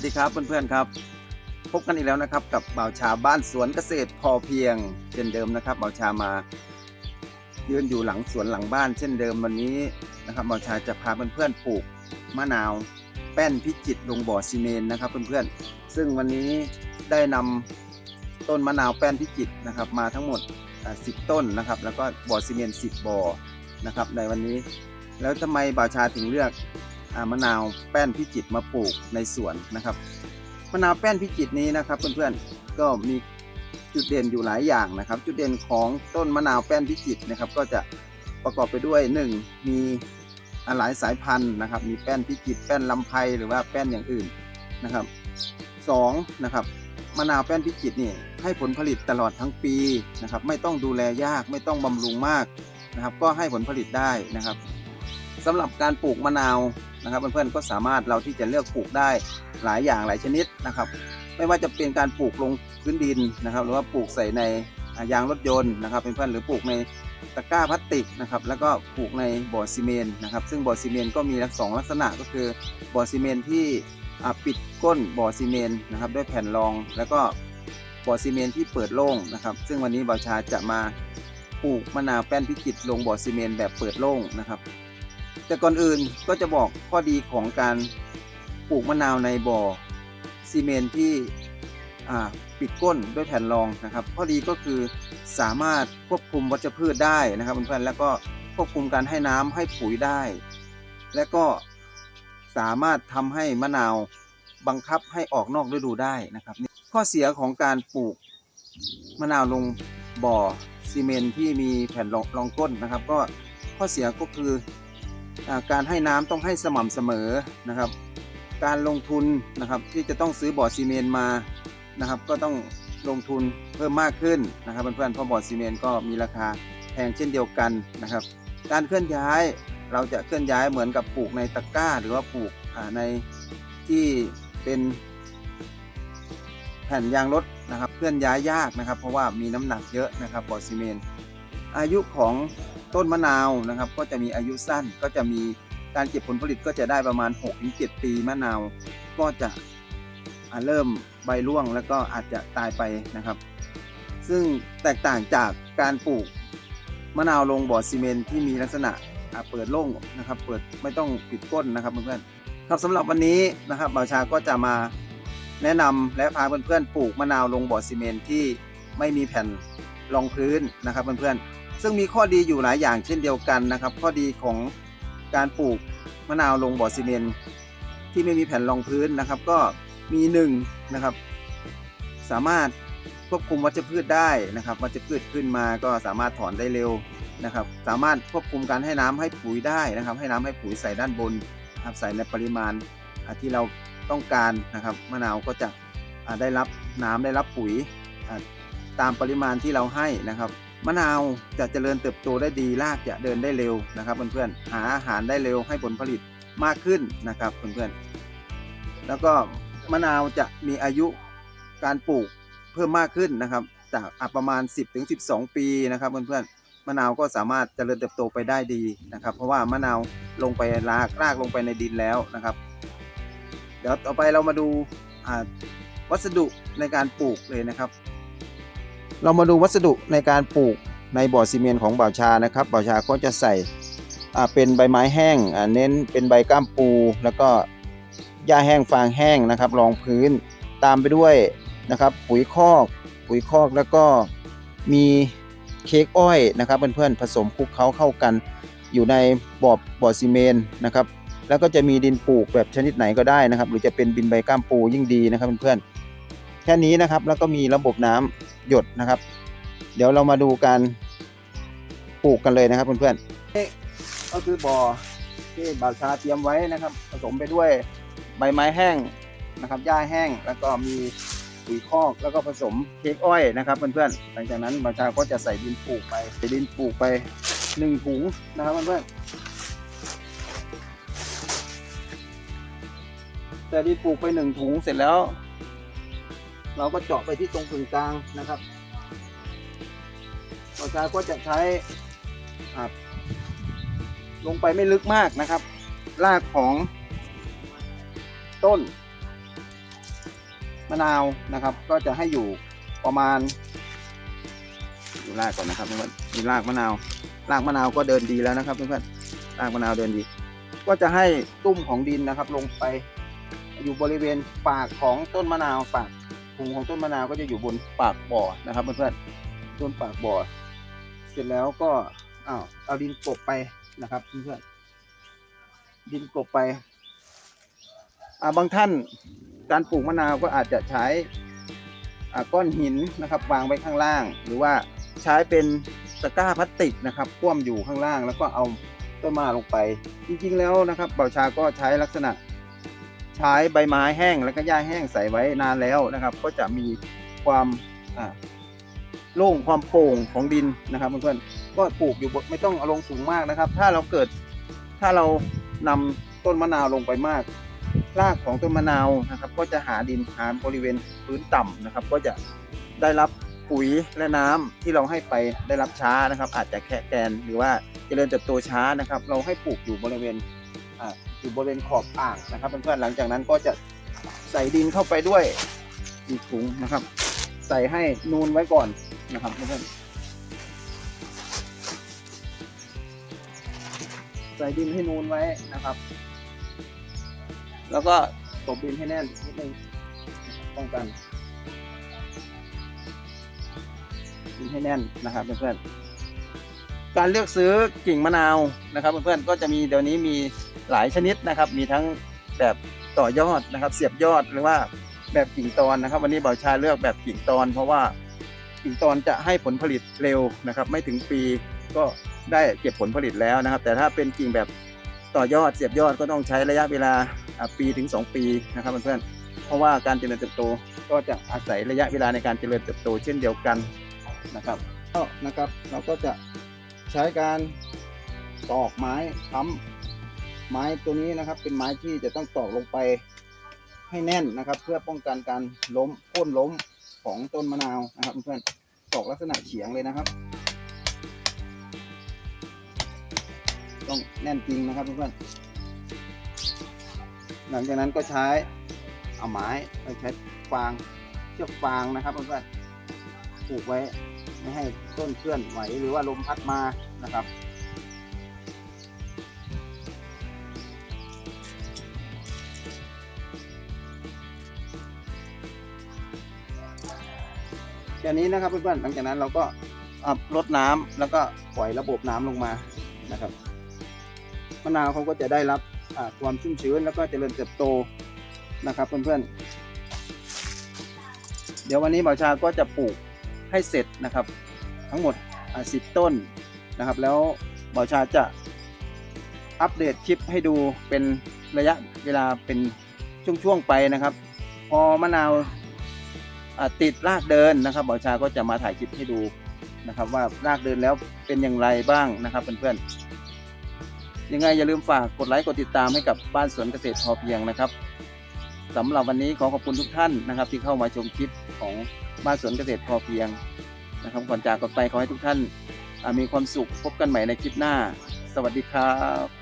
สวัสดีครับเพื่อนๆครับ พบกันอีกแล้วนะครับกับบ่าวชาบ้านสวนเกษตรพอเพียง เช่นเดิมนะครับบ่าวชามายืนอยู่หลังสวนหลังบ้าน เช่นเดิมวันนี้นะครับบ่าวชาจะพาเพื่อนๆปลูกมะนาว แป้นพิจิตลงบ่อซีเมนนะครับเพื่อนๆซึ่งวันนี้ได้นำต้นมะนาวแป้นพิจิตนะครับ มาทั้งหมด 10 ต้นนะครับ แล้วก็บ่อซีเมน10บ่อนะครับในวันนี้ แล้วทำไมบ่าวชาถึงเลือก มะนาวแป้นพิจิตมาปลูกในสวนนะครับมะนาวแป้นพิจิตนี้นะครับเพื่อนๆก็มีจุดเด่นอยู่หลายอย่างนะครับ จุดเด่นของต้นมะนาวแป้นพิจิตนะครับ ก็จะประกอบไปด้วย 1 มีหลายสายพันธุ์นะครับ มีแป้นพิจิตแป้นลำไพหรือว่าแป้นอย่างอื่นนะครับสองนะครับมะนาวแป้นพิจิตนี่ให้ผลผลิตตลอดทั้งปีนะครับ ไม่ต้องดูแลยากไม่ต้องบำรุงมากนะครับ ก็ให้ผลผลิตได้นะครับ สำหรับการปลูกมะนาวนะครับเพื่อนๆก็สามารถเราที่จะเลือกปลูกได้หลายอย่างหลายชนิดนะครับ ไม่ว่าจะเป็นการปลูกลงพื้นดินนะครับ หรือว่าปลูกใส่ในยางรถยนต์นะครับเพื่อนๆหรือปลูกในตะกร้าพลาสติกนะครับแล้วก็ปลูกในบ่อซีเมนต์นะครับ ซึ่งบ่อซีเมนต์ก็มีสองลักษณะก็คือบ่อซีเมนต์ที่ปิดก้นบ่อซีเมนต์นะครับด้วยแผ่นรองแล้วก็บ่อซีเมนต์ที่เปิดโล่งนะครับ ซึ่งวันนี้บ่าวชาจะมาปลูกมะนาวแป้นพิจิตรลงบ่อซีเมนต์แบบเปิดโล่งนะครับ แต่ก่อนอื่นก็จะบอกข้อดีของการปลูกมะนาวในบ่อซีเมนที่ปิดก้นด้วยแผ่นรองนะครับ ข้อดีก็คือสามารถควบคุมวัชพืชได้นะครับเพื่อนๆแล้วก็ควบคุมการให้น้ำให้ปุ๋ยได้ และก็สามารถทำให้มะนาวบังคับให้ออกนอกฤดูได้นะครับ ข้อเสียของการปลูกมะนาวลงบ่อซีเมนที่มีแผ่นรองก้นนะครับ ก็ข้อเสียก็คือ การให้น้ำต้องให้สม่ำเสมอนะครับ การลงทุนนะครับที่จะต้องซื้อบ่อซีเมนต์มานะครับ ก็ต้องลงทุนเพิ่มมากขึ้นนะครับเพื่อนๆเพราะบ่อซีเมนต์ก็มีราคาแพงเช่นเดียวกันนะครับ การเคลื่อนย้ายเราจะเคลื่อนย้ายเหมือนกับปลูกในตะกร้า หรือว่าปลูกในที่เป็นแผ่นยางรถนะครับ เคลื่อนย้ายยากนะครับ เพราะว่ามีน้ำหนักเยอะนะครับบ่อซีเมนต์อายุของ ต้นมะนาวนะครับ ก็จะมีอายุสั้นก็จะมีการเก็บผลผลิตก็จะได้ประมาณ 6-7 ปีมะนาว ก็จะเริ่มใบร่วงแล้วก็อาจจะตายไปนะครับ ซึ่งแตกต่างจากการปลูกมะนาวลงบ่อซีเมนที่มีลักษณะเปิดโล่งนะครับ เปิดไม่ต้องปิดก้นนะครับเพื่อนๆครับสำหรับวันนี้นะครับบ่าวชาก็จะมาแนะนำและพาเพื่อนๆปลูกมะนาวลงบ่อซีเมนที่ไม่มีแผ่นรองพื้นนะครับเพื่อนๆ ซึ่งมีข้อดีอยู่หลายอย่างเช่นเดียวกันนะครับ ข้อดีของการปลูกมะนาวลงบ่อซีเมนที่ไม่มีแผ่นรองพื้นนะครับ ก็มีหนึ่งนะครับ สามารถควบคุมวัชพืชได้นะครับวัชพืชขึ้นมาก็สามารถถอนได้เร็วนะครับ สามารถควบคุมการให้น้ำให้ปุ๋ยได้นะครับ ให้น้ำให้ปุ๋ยใส่ด้านบนนะครับใส่ในปริมาณที่เราต้องการนะครับ มะนาวก็จะได้รับน้ำได้รับปุ๋ยตามปริมาณที่เราให้นะครับ มะนาวจะเจริญเติบโตได้ดีรากจะเดินได้เร็วนะครับเพื่อนๆหาอาหารได้เร็วให้ผลผลิตมากขึ้นนะครับเพื่อนๆแล้วก็มะนาวจะมีอายุการปลูกเพิ่มมากขึ้นนะครับ จากประมาณ 10-12 ปีนะครับเพื่อนๆมะนาวก็สามารถเจริญเติบโตไปได้ดีนะครับ เพราะว่ามะนาวลงไปรากรากลงไปในดินแล้วนะครับ เดี๋ยวต่อไปเรามาดูวัสดุในการปลูกเลยนะครับ เรามาดูวัสดุในการปลูกในบ่อซีเมนต์ของบ่าวชานะครับบ่าวชาก็จะใส่เป็นใบไม้แห้งเน้นเป็นใบก้ามปู แล้วก็หญ้าแห้งฟางแห้งนะครับรองพื้นตามไปด้วยนะครับปุ๋ยคอกปุ๋ยคอกแล้วก็มีเค้กอ้อยนะครับเพื่อนๆผสมคลุกเคล้าเข้ากัน อยู่ในบ่อบ่อซีเมนต์นะครับแล้วก็จะมีดินปลูกแบบชนิดไหนก็ได้นะครับ หรือจะเป็นดินใบก้ามปูยิ่งดีนะครับเพื่อนๆ แค่นี้นะครับ แล้วก็มีระบบน้ำหยดนะครับ เดี๋ยวเรามาดูการปลูกกันเลยนะครับเพื่อนๆนี่ก็คือบ่อที่บาชาเตรียมไว้นะครับ ผสมไปด้วยใบไม้แห้งนะครับหญ้าแห้งแล้วก็มีปุ๋ยคอกแล้วก็ผสมเค้กอ้อยนะครับเพื่อนๆหลังจากนั้นบาชาก็จะใส่ดินปลูกไปใส่ดินปลูกไปหนึ่งถุงนะครับเพื่อนๆใส่ดินปลูกไปหนึ่งถุงเสร็จแล้ว เราก็เจาะไปที่ตรงกึ่งกลางนะครับต่อจากก็จะใช้อ่าลงไปไม่ลึกมากนะครับ รากของต้น มะนาวนะครับ ก็จะให้อยู่ประมาณดูรากก่อนนะครับเพื่อนๆมีรากมะนาว รากมะนาวก็เดินดีแล้วนะครับเพื่อนๆรากมะนาวเดินดี ก็จะให้ตุ้มของดินนะครับ ลงไปอยู่บริเวณปากของต้นมะนาวปาก พุงของต้นมะนาวก็จะอยู่บนปากบ่อนะครับเพื่อนๆต้นปากบ่อ เสร็จแล้วก็อ้าวเอาดินกลบไปนะครับเพื่อนๆดินกลบไปอ่าบางท่านการปลูกมะนาวก็อาจจะใช้อ่าก้อนหินนะครับวางไว้ข้างล่าง หรือว่าใช้เป็นตะกร้าพลาสติกนะครับคว่ำอยู่ข้างล่าง แล้วก็เอาต้นมะนาวลงไป จริงๆแล้วนะครับเบาชาก็ใช้ลักษณะ ใช้ใบไม้แห้งแล้วก็หญ้าแห้งใส่ไว้นานแล้วนะครับ ก็จะมีความอ่าโล่งความโปร่งของดินนะครับเพื่อนๆก็ปลูกอยู่ไม่ต้องเอาลงสูงมากนะครับ ถ้าเราเกิดถ้าเรานำต้นมะนาวลงไปมากรากของต้นมะนาวนะครับ ก็จะหาดินหาบริเวณพื้นต่ำนะครับ ก็จะได้รับปุ๋ยและน้ำที่เราให้ไปได้รับช้านะครับ อาจจะแค่แกนหรือว่าเจริญเติบโตช้านะครับ เราให้ปลูกอยู่บริเวณ อยู่บริเวณขอบอ่างนะครับเพื่อนๆหลังจากนั้นก็จะใส่ดินเข้าไปด้วยอีกถุงนะครับ ใส่ให้นูนไว้ก่อนนะครับเพื่อนๆใส่ดินให้นูนไว้นะครับ แล้วก็ตบดินให้แน่นนิดนึงป้องกันดินให้แน่นนะครับเพื่อนๆ การเลือกซื้อกิ่งมะนาวนะครับเพื่อนๆก็จะมีเดี๋ยวนี้มีหลายชนิดนะครับ มีทั้งแบบต่อยอดนะครับ เสียบยอดหรือว่าแบบกิ่งตอนนะครับ วันนี้เบาวชาเลือกแบบกิ่งตอน เพราะว่ากิ่งตอนจะให้ผลผลิตเร็วนะครับ ไม่ถึงปีก็ได้เก็บผลผลิตแล้วนะครับ แต่ถ้าเป็นกิ่งแบบต่อยอดเสียบยอดก็ต้องใช้ระยะเวลาอ่าปีถึง 2 ปีนะครับเพื่อนๆเพราะว่าการเจริญเติบโตก็จะอาศัยระยะเวลาในการเจริญเติบโตเช่นเดียวกันนะครับก็นะครับเราก็จะ ใช้การตอกไม้ค้ำไม้ตัวนี้นะครับ เป็นไม้ที่จะต้องตอกลงไปให้แน่นนะครับ เพื่อป้องกันการล้มโค่นล้มของต้นมะนาวนะครับเพื่อนตอกลักษณะเฉียงเลยนะครับ ต้องแน่นจริงนะครับเพื่อนหลังจากนั้นก็ใช้เอาไม้ใช้ฟางเชือกฟางนะครับเพื่อนผูกไว้ ไม่ให้ต้นเคลื่อนไหวหรือว่าลมพัดมานะครับ แค่นี้นะครับเพื่อนๆหลังจากนั้นเราก็ลดน้ำแล้วก็ปล่อยระบบน้ำลงมานะครับมะนาวเขาก็จะได้รับความชุ่มชื้นแล้วก็เจริญเติบโตนะครับเพื่อนๆเดี๋ยววันนี้หมอชาก็จะปลูก ให้เสร็จนะครับ ทั้งหมดสิบต้นนะครับ แล้วหมอชาจะอัปเดตคลิปให้ดูเป็นระยะเวลาเป็นช่วงๆไปนะครับ พอมะนาวติดรากเดินนะครับหมอชาก็จะมาถ่ายคลิปให้ดูนะครับ ว่ารากเดินแล้วเป็นอย่างไรบ้างนะครับเพื่อนๆยังไงอย่าลืมฝากกดไลค์กดติดตามให้กับบ้านสวนเกษตรพอเพียงนะครับสำหรับวันนี้ขอขอบคุณทุกท่านนะครับ ที่เข้ามาชมคลิปของ บ้านสวนเกษตรพอเพียงนะครับก่อนจากกันไปขอให้ทุกท่านมีความสุขพบกันใหม่ในคลิปหน้า สวัสดีครับ